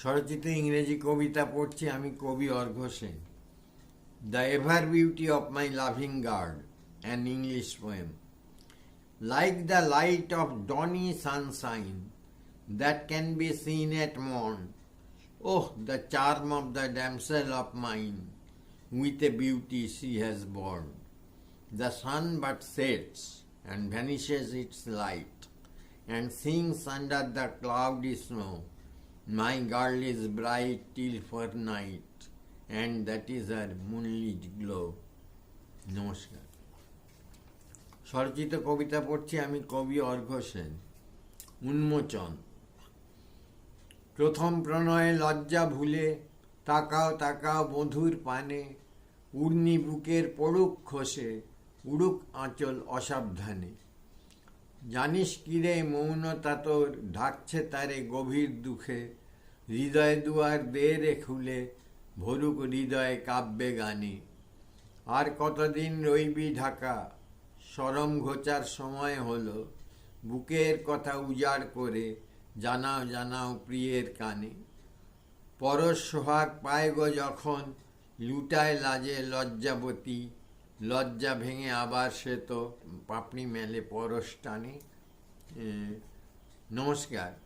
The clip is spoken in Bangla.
স্বরচিত ইংরেজি কবিতা পড়ছি আমি কবি Argha Sen. The ever beauty of my loving guard an English poem like the light of dawny sunshine that can be seen at morn oh the charm of the damsel of mine with a beauty she has born sun but sets and vanishes its light, and sinks under the cloudy snow. My girl is bright till for night, and that is her moonlit glow. নমস্কার। স্বরচিত কবিতা পড়ছি আমি কবি অর্ঘ সেন উন্মোচন। প্রথম প্রণয়ে লজ্জা ভুলে তাকাও তাকাও মধুর পানে উর্নি বুকের পড়ুক খসে উড়ুক আঁচল অসাবধানে। জানিস কিরে মৌনতা তোর ঢাকছে তারে গভীর দুঃখে। হৃদয় দুয়ার দে রে খুলে, ভরুক হৃদয়ে কাব্যে গানে। আর কতদিন রইবি ঢাকা? সরম ঘোচার সময় হলো, বুকের কথা উজাড় করে জানাও জানাও প্রিয়ের কানে। পরশ সোহাগ পায় গো যখন, লুটায় লাজে লজ্জাবতী লজ্জা ভেঙে আবার সে তো পাপড়ি মেলে পরশ টানে। নমস্কার।